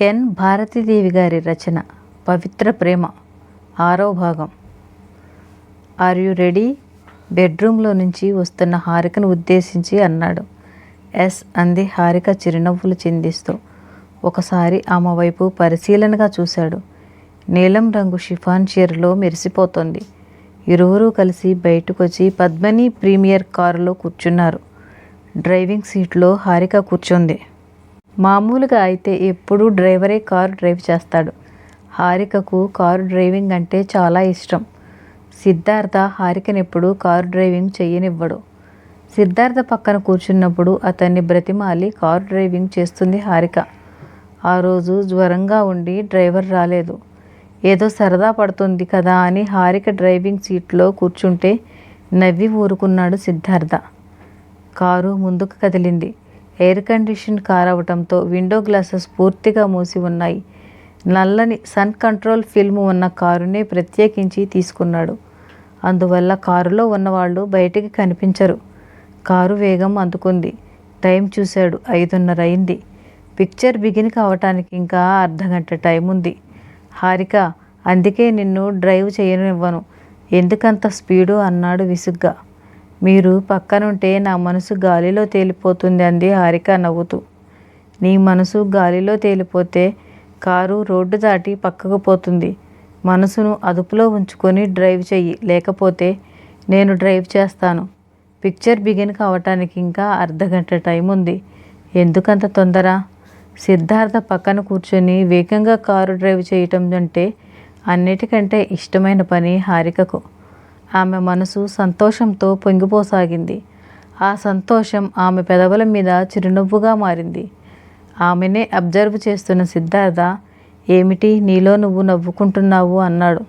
ఎన్. భారతీదేవి గారి రచన పవిత్ర ప్రేమ ఆరో భాగం. ఆర్ యు రెడీ బెడ్రూమ్లో నుంచి వస్తున్న హారికను ఉద్దేశించి అన్నాడు. ఎస్. అంది హారిక చిరునవ్వులు చిందిస్తూ. ఒకసారి ఆమె వైపు పరిశీలనగా చూశాడు. నీలం రంగు షిఫాన్ చీరలో మెరిసిపోతోంది. ఇరువురూ కలిసి బయటకొచ్చి పద్మని ప్రీమియర్ కారులో కూర్చున్నారు. డ్రైవింగ్ సీట్లో హారిక కూర్చుంది. మామూలుగా అయితే ఎప్పుడూ డ్రైవరే కారు డ్రైవ్ చేస్తాడు. హారికకు కారు డ్రైవింగ్ అంటే చాలా ఇష్టం. సిద్ధార్థ హారికనెప్పుడు కారు డ్రైవింగ్ చేయనివ్వడు సిద్ధార్థ పక్కన కూర్చున్నప్పుడు అతన్ని బ్రతిమాలి కారు డ్రైవింగ్ చేస్తుంది హారిక. ఆ రోజు జ్వరంగా ఉండి డ్రైవర్ రాలేదు. ఏదో సరదా పడుతుంది కదా అని హారిక డ్రైవింగ్ సీట్లో కూర్చుంటే నవ్వి ఊరుకున్నాడు సిద్ధార్థ. కారు ముందుకు కదిలింది. ఎయిర్ కండిషన్ కార్ అవటంతో విండో గ్లాసెస్ పూర్తిగా మూసి ఉన్నాయి. నల్లని సన్ కంట్రోల్ ఫిల్మ్ ఉన్న కారునే ప్రత్యేకించి తీసుకున్నాడు. అందువల్ల కారులో ఉన్నవాళ్ళు బయటికి కనిపించరు. కారు వేగం అందుకుంది. టైం చూశాడు. ఐదున్నర అయింది. పిక్చర్ బిగిన్ కావటానికి ఇంకా అర్ధగంట టైం ఉంది. హారిక అందుకే నిన్ను డ్రైవ్ చేయనివ్వను. ఎందుకంత స్పీడు? అన్నాడు విసుగ్గా. మీరు పక్కనుంటే నా మనసు గాలిలో తేలిపోతుంది అంది హారిక నవ్వుతూ. నీ మనసు గాలిలో తేలిపోతే కారు రోడ్డు దాటి పక్కకు పోతుంది. మనసును అదుపులో ఉంచుకొని డ్రైవ్ చెయ్యి లేకపోతే నేను డ్రైవ్ చేస్తాను. పిక్చర్ బిగిన్ కావటానికి ఇంకా అర్ధగంట టైం ఉంది. ఎందుకంత తొందర? సిద్ధార్థ పక్కన కూర్చొని వేగంగా కారు డ్రైవ్ చేయటం అంటే అన్నిటికంటే ఇష్టమైన పని హారికకు. ఆమె మనసు సంతోషంతో పొంగిపోసాగింది. ఆ సంతోషం ఆమె పెదవుల మీద చిరునవ్వుగా మారింది. ఆమెనే అబ్జర్వ్ చేస్తున్న సిద్ధార్థ ఏమిటి నీలో నువ్వు నవ్వుకుంటున్నావు? అన్నాడు.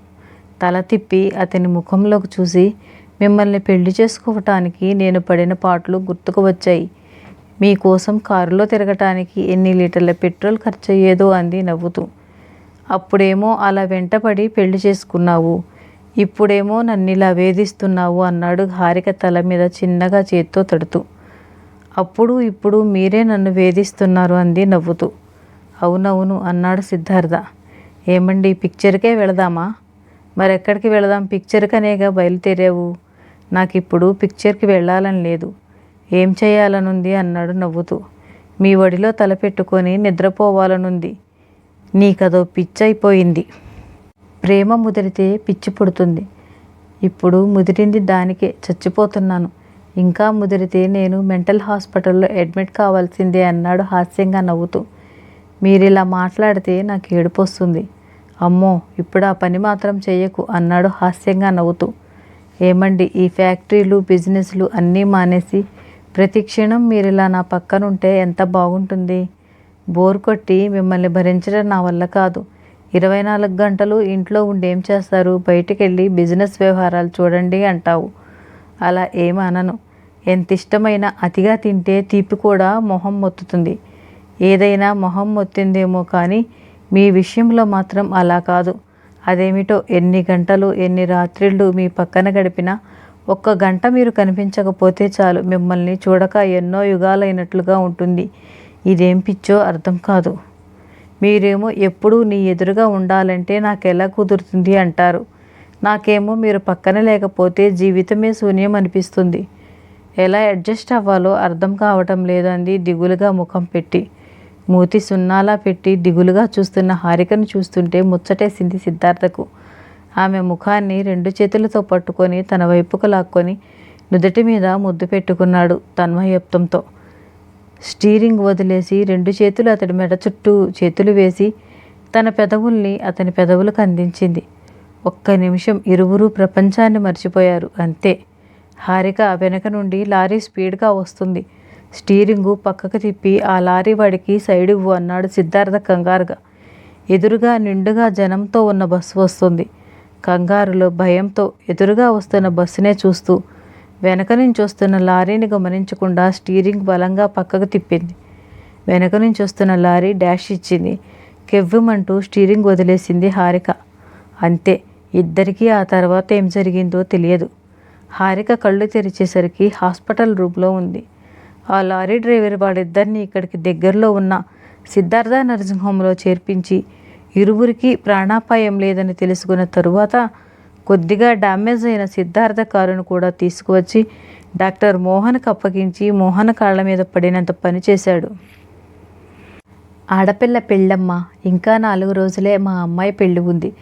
తల తిప్పి అతని ముఖంలోకి చూసి మిమ్మల్ని పెళ్ళి చేసుకోవటానికి నేను పడిన పాటలు గుర్తుకు వచ్చాయి. మీకోసం కారులో తిరగటానికి ఎన్ని లీటర్ల పెట్రోల్ ఖర్చు అయ్యేదో అంది నవ్వుతూ. అప్పుడేమో అలా వెంటపడి పెళ్ళి చేసుకున్నావు. ఇప్పుడేమో నన్ను ఇలా వేధిస్తున్నావు అన్నాడు హారిక తల మీద చిన్నగా చేత్తో తడుతూ. అప్పుడు ఇప్పుడు మీరే నన్ను వేధిస్తున్నారు అంది నవ్వుతూ. అవునవును అన్నాడు సిద్ధార్థ. ఏమండి పిక్చర్కే వెళదామా? మరెక్కడికి వెళదాం? పిక్చర్కనేగా బయలుదేరావు? నాకు ఇప్పుడు పిక్చర్కి వెళ్ళాలని లేదు. ఏం చేయాలనుంది? అన్నాడు నవ్వుతూ. మీ ఒడిలో తలపెట్టుకొని నిద్రపోవాలనుంది. నీకదో పిచ్చైపోయింది. ప్రేమ ముదిరితే పిచ్చి పుడుతుంది. ఇప్పుడు ముదిరింది దానికే చచ్చిపోతున్నాను. ఇంకా ముదిరితే నేను మెంటల్ హాస్పిటల్లో అడ్మిట్ కావాల్సిందే అన్నాడు హాస్యంగా నవ్వుతూ. మీరు ఇలా మాట్లాడితే నాకు ఏడుపు వస్తుంది అమ్మో ఇప్పుడు ఆ పని మాత్రం చేయకు అన్నాడు హాస్యంగా నవ్వుతూ. ఏమండి ఈ ఫ్యాక్టరీలు బిజినెస్లు అన్నీ మానేసి ప్రతి క్షణం మీరు ఇలా నా పక్కనుంటే ఎంత బాగుంటుంది? బోర్ కొట్టి మిమ్మల్ని భరించడం నా వల్ల కాదు. ఇరవై నాలుగు గంటలు ఇంట్లో ఉండి ఏం చేస్తారు? బయటికి వెళ్ళి బిజినెస్ వ్యవహారాలు చూడండి అంటావు. అలా ఏమనను ఎంత ఇష్టమైన అతిగా తింటే తీపి కూడా మొహం మొత్తుతుంది. ఏదైనా మొహం మొత్తిందేమో కానీ మీ విషయంలో మాత్రం అలా కాదు. అదేమిటో ఎన్ని గంటలు ఎన్ని రాత్రిళ్ళు మీ పక్కన గడిపినా ఒక్క గంట మీరు కనిపించకపోతే చాలు. మిమ్మల్ని చూడక ఎన్నో యుగాలైనట్లుగా ఉంటుంది. ఇదేం పిచ్చో అర్థం కాదు. మీరేమో ఎప్పుడూ నీ ఎదురుగా ఉండాలంటే నాకు ఎలా కుదురుతుంది అంటారు. నాకేమో మీరు పక్కన లేకపోతే జీవితమే శూన్యం అనిపిస్తుంది. ఎలా అడ్జస్ట్ అవ్వాలో అర్థం కావటం లేదంది దిగులుగా ముఖం పెట్టి. మూతి సున్నాలా పెట్టి దిగులుగా చూస్తున్న హారికను చూస్తుంటే ముచ్చటేసింది సిద్ధార్థకు. ఆమె ముఖాన్ని రెండు చేతులతో పట్టుకొని తన వైపుకు లాక్కొని నుదుటి మీద ముద్దు పెట్టుకున్నాడు తన్మయత్వంతో. స్టీరింగ్ వదిలేసి రెండు చేతులు అతడి మెడ చుట్టూ చేతులు వేసి తన పెదవుల్ని అతని పెదవులకు అందించింది. ఒక్క నిమిషం ఇరువురు ప్రపంచాన్ని మర్చిపోయారు అంతే. హారిక వెనక నుండి లారీ స్పీడ్గా వస్తుంది. స్టీరింగు పక్కకు తిప్పి ఆ లారీ వాడికి సైడ్ ఇవ్వు అన్నాడు సిద్ధార్థ కంగారుగా. ఎదురుగా నిండుగా జనంతో ఉన్న బస్సు వస్తుంది. కంగారులో భయంతో ఎదురుగా వస్తున్న బస్సునే చూస్తూ వెనక నుంచి వస్తున్న లారీని గమనించకుండా స్టీరింగ్ బలంగా పక్కకు తిప్పింది. వెనక నుంచి వస్తున్న లారీ డాష్ ఇచ్చింది. కెవ్వమంటూ స్టీరింగ్ వదిలేసింది హారిక. అంతే ఇద్దరికీ ఆ తర్వాత ఏం జరిగిందో తెలియదు. హారిక కళ్ళు తెరిచేసరికి హాస్పిటల్ రూమ్లో ఉంది. ఆ లారీ డ్రైవర్ వాళ్ళిద్దరిని ఇక్కడికి దగ్గరలో ఉన్న సిద్ధార్థ నర్సింగ్ హోంలో చేర్పించి ఇరువురికి ప్రాణాపాయం లేదని తెలుసుకున్న తరువాత కొద్దిగా డ్యామేజ్ అయిన సిద్ధార్థ కారును కూడా తీసుకువచ్చి డాక్టర్ మోహన్కి అప్పగించి మోహన్ కాళ్ళ మీద పడినంత పని చేశాడు. ఆడపిల్ల పెళ్ళమ్మ ఇంకా నాలుగు రోజులే మా అమ్మాయి పెళ్ళి ఉంది.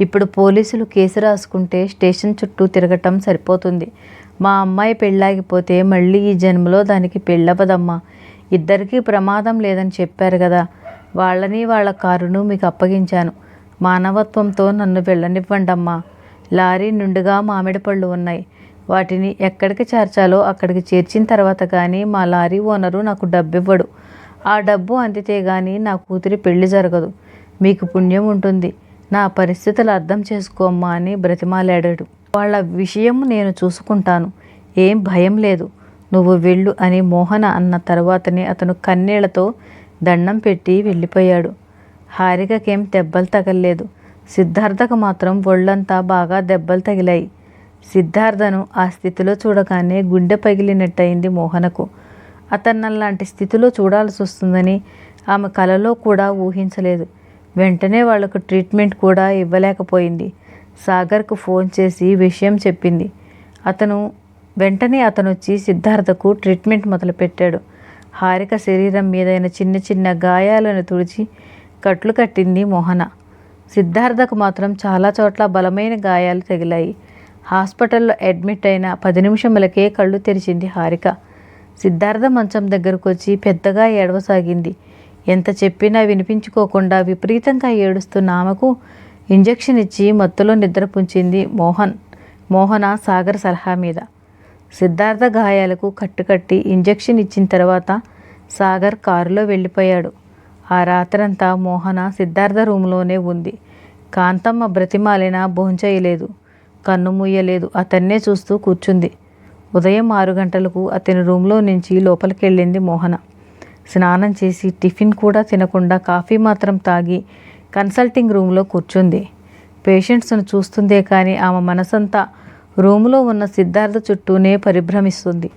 ఇప్పుడు పోలీసులు కేసు రాసుకుంటే స్టేషన్ చుట్టూ తిరగటం సరిపోతుంది. మా అమ్మాయి పెళ్ళాగిపోతే మళ్ళీ ఈ జన్మలో దానికి పెళ్ళవదమ్మా ఇద్దరికీ ప్రమాదం లేదని చెప్పారు కదా. వాళ్ళని వాళ్ళ కారును మీకు అప్పగించాను. మానవత్వంతో నన్ను వెళ్ళనివ్వండమ్మా. లారీ నిండుగా మామిడి పళ్ళు ఉన్నాయి. వాటిని ఎక్కడికి చేర్చాలో అక్కడికి చేర్చిన తర్వాత కానీ మా లారీ ఓనరు నాకు డబ్బు ఇవ్వడు ఆ డబ్బు అందితే కానీ నా కూతురి పెళ్ళి జరగదు. మీకు పుణ్యం ఉంటుంది. నా పరిస్థితులు అర్థం చేసుకోమ్మా అని బ్రతిమాలాడాడు. వాళ్ళ విషయం నేను చూసుకుంటాను. ఏం భయం లేదు. నువ్వు వెళ్ళు అని మోహన అన్న తర్వాతనే అతను కన్నీళ్ళతో దండం పెట్టి వెళ్ళిపోయాడు. హారికకేం దెబ్బలు తగలలేదు. సిద్ధార్థకు మాత్రం ఒళ్ళంతా బాగా దెబ్బలు తగిలాయి. సిద్ధార్థను ఆ స్థితిలో చూడగానే గుండె పగిలినట్టయింది మోహనకు. అతన్నలాంటి స్థితిలో చూడాల్సి వస్తుందని ఆమె కలలో కూడా ఊహించలేదు. వెంటనే వాళ్ళకు ట్రీట్మెంట్ కూడా ఇవ్వలేకపోయింది. సాగర్కు ఫోన్ చేసి విషయం చెప్పింది. అతను వెంటనే అతను వచ్చి సిద్ధార్థకు ట్రీట్మెంట్ మొదలుపెట్టాడు. హారిక శరీరం మీదైన చిన్న చిన్న గాయాలను తుడిచి కట్లు కట్టింది మోహన. సిద్ధార్థకు మాత్రం చాలా చోట్ల బలమైన గాయాలు తగిలాయి. హాస్పిటల్లో అడ్మిట్ అయిన పది నిమిషములకే కళ్ళు తెరిచింది హారిక. సిద్ధార్థ మంచం దగ్గరకు వచ్చి పెద్దగా ఏడవసాగింది. ఎంత చెప్పినా వినిపించుకోకుండా విపరీతంగా ఏడుస్తున్న ఆమెకు ఇంజెక్షన్ ఇచ్చి మత్తులో నిద్రపుంచింది మోహన్. మోహన సాగర్ సలహా మీద. సిద్ధార్థ గాయాలకు కట్టుకట్టి ఇంజెక్షన్ ఇచ్చిన తర్వాత సాగర్ కారులో వెళ్ళిపోయాడు. ఆ రాత్రంతా మోహన సిద్ధార్థ రూమ్లోనే ఉంది. కాంతమ్మ బ్రతిమాలినా భోంచేయలేదు. కన్ను మూయలేదు. అతన్నే చూస్తూ కూర్చుంది. ఉదయం ఆరు గంటలకు అతని రూమ్లో నుంచి లోపలికి వెళ్ళింది మోహన. స్నానం చేసి టిఫిన్ కూడా తినకుండా కాఫీ మాత్రం తాగి కన్సల్టింగ్ రూమ్లో కూర్చుంది. పేషెంట్స్ను చూస్తుందే కానీ ఆమె మనసంతా రూములో ఉన్న సిద్ధార్థ చుట్టూనే పరిభ్రమిస్తుంది.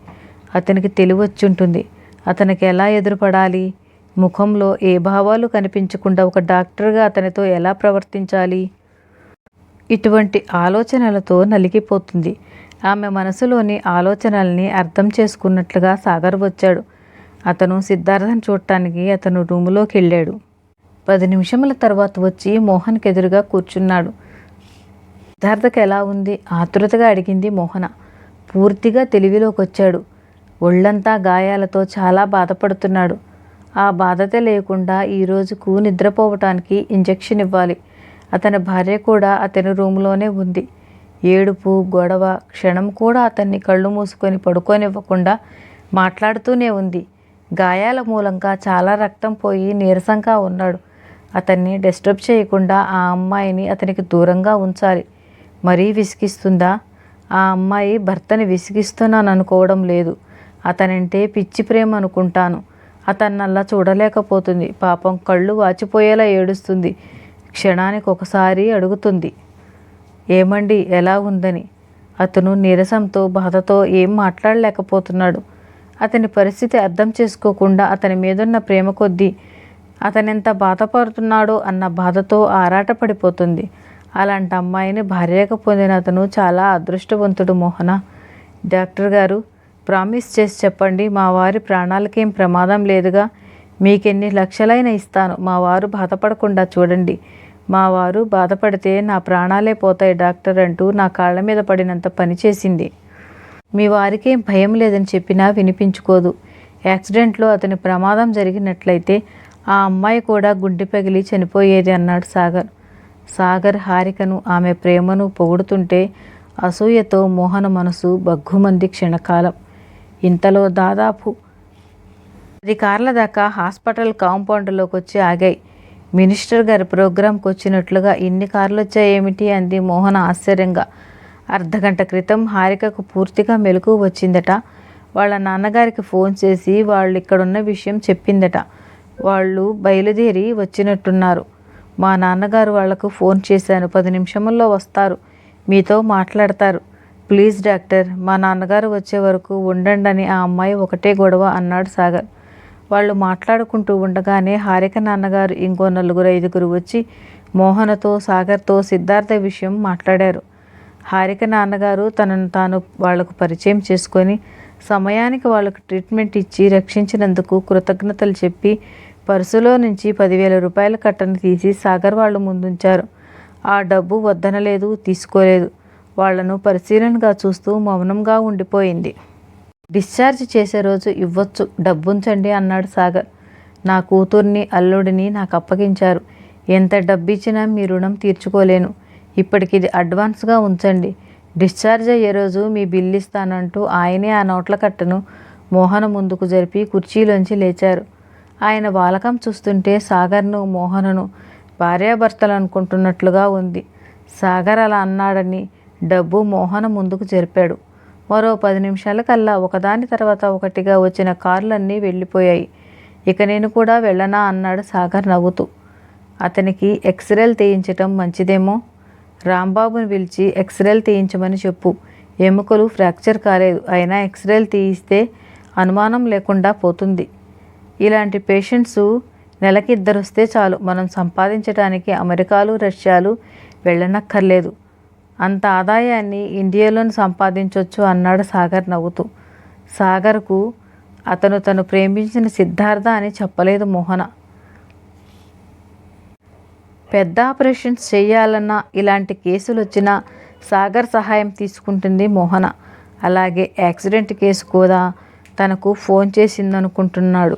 అతనికి తెలివచ్చుంటుంది. అతనికి ఎలా ఎదురుపడాలి? ముఖంలో ఏ భావాలు కనిపించకుండా ఒక డాక్టర్గా అతనితో ఎలా ప్రవర్తించాలి? ఇటువంటి ఆలోచనలతో నలిగిపోతుంది. ఆమె మనసులోని ఆలోచనల్ని అర్థం చేసుకున్నట్లుగా సాగర్ వచ్చాడు. అతను సిద్ధార్థను చూడటానికి అతను రూములోకి వెళ్ళాడు పది నిమిషముల తర్వాత వచ్చి మోహన్కి ఎదురుగా కూర్చున్నాడు. సిద్ధార్థకు ఎలా ఉంది? ఆతురతగా అడిగింది మోహన. పూర్తిగా తెలివిలోకి వచ్చాడు ఒళ్ళంతా గాయాలతో చాలా బాధపడుతున్నాడు. ఆ బాధతే లేకుండా ఈ రోజుకు నిద్రపోవటానికి ఇంజెక్షన్ ఇవ్వాలి. అతని భార్య కూడా అతని రూమ్లోనే ఉంది. ఏడుపు గొడవ క్షణం కూడా అతన్ని కళ్ళు మూసుకొని పడుకోనివ్వకుండా మాట్లాడుతూనే ఉంది. గాయాల మూలంగా చాలా రక్తం పోయి నీరసంగా ఉన్నాడు. అతన్ని డిస్టర్బ్ చేయకుండా ఆ అమ్మాయిని అతనికి దూరంగా ఉంచాలి. మరీ విసిగిస్తుందా? ఆ అమ్మాయి భర్తని విసిగిస్తున్నాను అనుకోవడం లేదు. అతనంటే పిచ్చి ప్రేమ అనుకుంటాను. అతన్నల్లా చూడలేకపోతుంది. పాపం కళ్ళు వాచిపోయేలా ఏడుస్తుంది. క్షణానికి ఒకసారి అడుగుతుంది. ఏమండి ఎలా ఉందని. అతను నీరసంతో బాధతో ఏం మాట్లాడలేకపోతున్నాడు. అతని పరిస్థితి అర్థం చేసుకోకుండా అతని మీదున్న ప్రేమ కొద్దీ అతనెంత బాధపడుతున్నాడో అన్న బాధతో ఆరాటపడిపోతుంది. అలాంటి అమ్మాయిని భార్యగా పొందిన అతను చాలా అదృష్టవంతుడు మోహన. డాక్టర్ గారు ప్రామిస్ చేసి చెప్పండి మా వారి ప్రాణాలకేం ప్రమాదం లేదుగా. మీకెన్ని లక్షలైన ఇస్తాను. మా వారు బాధపడకుండా చూడండి. మా వారు బాధపడితే నా ప్రాణాలే పోతాయి డాక్టర్ అంటూ నా కాళ్ళ మీద పడినంత పనిచేసింది మీ వారికేం భయం లేదని చెప్పినా వినిపించుకోదు. యాక్సిడెంట్లో అతని ప్రమాదం జరిగినట్లయితే ఆ అమ్మాయి కూడా గుండె పగిలి చనిపోయేది అన్నాడు సాగర్. సాగర్ హారికను ఆమె ప్రేమను పొగుడుతుంటే అసూయతో మోహన మనసు బగ్గుమంది క్షణకాలం. ఇంతలో దాదాపు పది కార్ల దాకా హాస్పిటల్ కాంపౌండ్లోకి వచ్చి ఆగాయి. మినిస్టర్ గారి ప్రోగ్రాంకి వచ్చినట్లుగా ఇన్ని కార్లు వచ్చాయేమిటి అంది మోహన ఆశ్చర్యంగా. అర్ధగంట క్రితం హారికకు పూర్తిగా మెలకు వచ్చిందట. వాళ్ళ నాన్నగారికి ఫోన్ చేసి వాళ్ళు ఇక్కడున్న విషయం చెప్పిందట. వాళ్ళు బయలుదేరి వచ్చినట్టున్నారు. మా నాన్నగారు వాళ్ళకు ఫోన్ చేశాను. పది నిమిషముల్లో వస్తారు. మీతో మాట్లాడతారు. ప్లీజ్ డాక్టర్ మా నాన్నగారు వచ్చే వరకు ఉండండి అని ఆ అమ్మాయి ఒకటే గొడవ అన్నాడు సాగర్. వాళ్ళు మాట్లాడుకుంటూ ఉండగానే హారిక నాన్నగారు ఇంకో నలుగురు ఐదుగురు వచ్చి మోహనతో సాగర్తో సిద్ధార్థ విషయం మాట్లాడారు. హారిక నాన్నగారు తనను తాను వాళ్ళకు పరిచయం చేసుకొని సమయానికి వాళ్ళకు ట్రీట్మెంట్ ఇచ్చి రక్షించినందుకు కృతజ్ఞతలు చెప్పి పర్సులో నుంచి పదివేల రూపాయల కట్టను తీసి సాగర్ వాళ్ళు ముందుంచారు. ఆ డబ్బు వద్దనలేదు తీసుకోలేదు. వాళ్ళను పరిశీలనగా చూస్తూ మౌనంగా ఉండిపోయింది. డిశ్చార్జ్ చేసే రోజు ఇవ్వచ్చు డబ్బుంచండి అన్నాడు సాగర్. నా కూతుర్ని అల్లుడిని నాకు అప్పగించారు. ఎంత డబ్బిచ్చినా మీ రుణం తీర్చుకోలేను. ఇప్పటికి ఇది అడ్వాన్స్గా ఉంచండి. డిశ్చార్జ్ అయ్యే రోజు మీ బిల్లు ఇస్తానంటూ ఆయనే ఆ నోట్ల కట్టను మోహన ముందుకు జరిపి కుర్చీలోంచి లేచారు. ఆయన బాలకం చూస్తుంటే సాగర్ను మోహనను భార్యాభర్తలు అనుకుంటున్నట్లుగా ఉంది. సాగర్ అలా అన్నాడని డబ్బు మోహన ముందుకు జరిపాడు. మరో పది నిమిషాలకల్లా ఒకదాని తర్వాత ఒకటిగా వచ్చిన కార్లన్నీ వెళ్ళిపోయాయి. ఇక నేను కూడా వెళ్ళనా అన్నాడు సాగర్ నవ్వుతూ. అతనికి ఎక్స్రేలు తీయించటం మంచిదేమో? రాంబాబుని పిలిచి ఎక్స్రేలు తీయించమని చెప్పు. ఎముకలు ఫ్రాక్చర్ కాలేదు. అయినా ఎక్స్రేలు తీయిస్తే అనుమానం లేకుండా పోతుంది. ఇలాంటి పేషెంట్స్ నెలకి ఇద్దరు వస్తే చాలు. మనం సంపాదించడానికి అమెరికాలు రష్యాలు వెళ్ళనక్కర్లేదు. అంత ఆదాయాన్ని ఇండియాలోనే సంపాదించవచ్చు అన్నాడు సాగర్ నవ్వుతూ. సాగర్కు అతను తను ప్రేమించిన సిద్ధార్థ అని చెప్పలేదు మోహన. పెద్ద ఆపరేషన్స్ చేయాలన్నా ఇలాంటి కేసులు వచ్చినా సాగర్ సహాయం తీసుకుంటుంది మోహన. అలాగే యాక్సిడెంట్ కేసు కూడా తనకు ఫోన్ చేసిందనుకుంటున్నాడు.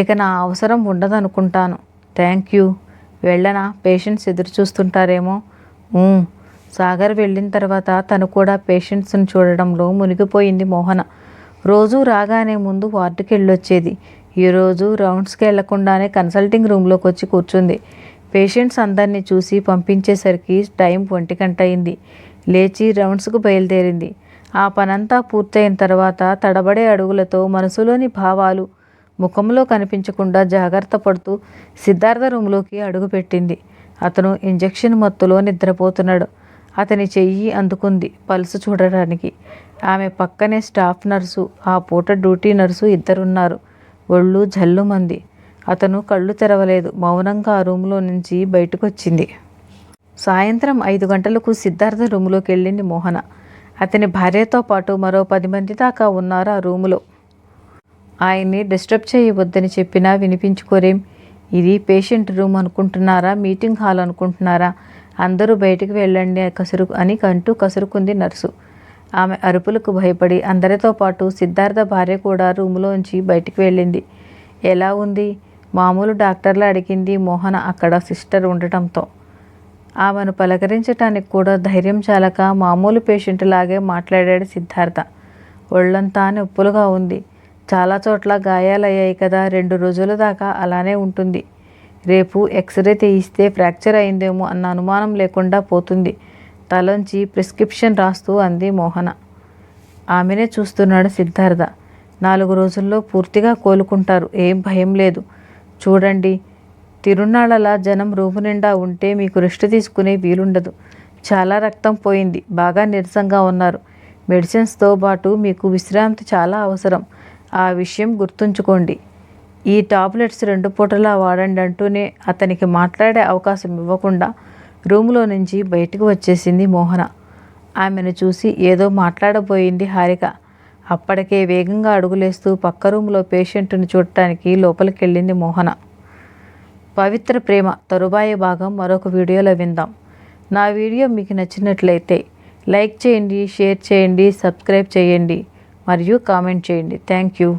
ఇక నా అవసరం ఉండదనుకుంటాను. థ్యాంక్ యూ వెళ్ళనా? పేషెంట్స్ ఎదురు చూస్తుంటారేమో సాగర్ వెళ్ళిన తర్వాత తను కూడా పేషెంట్స్ని చూడడంలో మునిగిపోయింది మోహన. రోజు రాగానే ముందు వార్డుకి వెళ్ళొచ్చేది ఈరోజు రౌండ్స్కి వెళ్ళకుండానే కన్సల్టింగ్ రూమ్లోకి వచ్చి కూర్చుంది. పేషెంట్స్ అందరినీ చూసి పంపించేసరికి టైం ఒంటి గంట అయింది లేచి రౌండ్స్కు బయలుదేరింది. ఆ పనంతా పూర్తయిన తర్వాత తడబడే అడుగులతో మనసులోని భావాలు ముఖంలో కనిపించకుండా జాగ్రత్త పడుతూ సిద్ధార్థ రూమ్లోకి అడుగుపెట్టింది. అతను ఇంజెక్షన్ మత్తులో నిద్రపోతున్నాడు. అతని చెయ్యి అందుకుంది పల్సు చూడడానికి. ఆమె పక్కనే స్టాఫ్ నర్సు ఆ పూట డ్యూటీ నర్సు ఇద్దరున్నారు. ఒళ్ళు జల్లుమంది. అతను కళ్ళు తెరవలేదు. మౌనంగా ఆ రూమ్లో నుంచి బయటకొచ్చింది. సాయంత్రం ఐదు గంటలకు సిద్ధార్థ రూములోకి వెళ్ళింది మోహన. అతని భార్యతో పాటు మరో పది మంది దాకా ఉన్నారు ఆ రూములో. ఆయన్ని డిస్టర్బ్ చేయవద్దని చెప్పినా వినిపించుకోరేం? ఇది పేషెంట్ రూమ్ అనుకుంటున్నారా? మీటింగ్ హాల్ అనుకుంటున్నారా? అందరూ బయటికి వెళ్ళండి కసురు అని కంటూ కసురుకుంది నర్సు. ఆమె అరుపులకు భయపడి అందరితో పాటు సిద్ధార్థ భార్య కూడా రూములోంచి బయటికి వెళ్ళింది. ఎలా ఉంది? మామూలు డాక్టర్లు అడిగింది మోహన అక్కడ సిస్టర్ ఉండటంతో. ఆమెను పలకరించటానికి కూడా ధైర్యం చాలక మామూలు పేషెంట్ లాగే మాట్లాడాడు సిద్ధార్థ. ఒళ్ళంతా నొప్పులుగా ఉంది. చాలా చోట్ల గాయాలయ్యాయి కదా రెండు రోజుల దాకా అలానే ఉంటుంది. రేపు ఎక్స్రే తీయిస్తే ఫ్రాక్చర్ అయిందేమో అన్న అనుమానం లేకుండా పోతుంది. తలంచి ప్రిస్క్రిప్షన్ రాస్తూ అంది మోహన. ఆమెనే చూస్తున్నాడు సిద్ధార్థ. నాలుగు రోజుల్లో పూర్తిగా కోలుకుంటారు. ఏం భయం లేదు. చూడండి. తిరునాళ్ళలా జనం రూపు నిండా ఉంటే మీకు రెస్ట్ తీసుకునే వీలుండదు. చాలా రక్తం పోయింది. బాగా నీరసంగా ఉన్నారు. మెడిసిన్స్తో పాటు మీకు విశ్రాంతి చాలా అవసరం. ఆ విషయం గుర్తుంచుకోండి. ఈ టాబ్లెట్స్ రెండు పూటలా వాడండి అంటూనే అతనికి మాట్లాడే అవకాశం ఇవ్వకుండా రూములో నుంచి బయటకు వచ్చేసింది మోహన. ఆమెను చూసి ఏదో మాట్లాడబోయింది హారిక. అప్పటికే వేగంగా అడుగులేస్తూ పక్క రూములో పేషెంట్ను చూడటానికి లోపలికి వెళ్ళింది మోహన. పవిత్ర ప్రేమ తరువాయి భాగం మరొక వీడియోలో విందాం. నా వీడియో మీకు నచ్చినట్లయితే లైక్ చేయండి షేర్ చేయండి సబ్స్క్రైబ్ చేయండి మరియు కామెంట్ చేయండి. Thank you.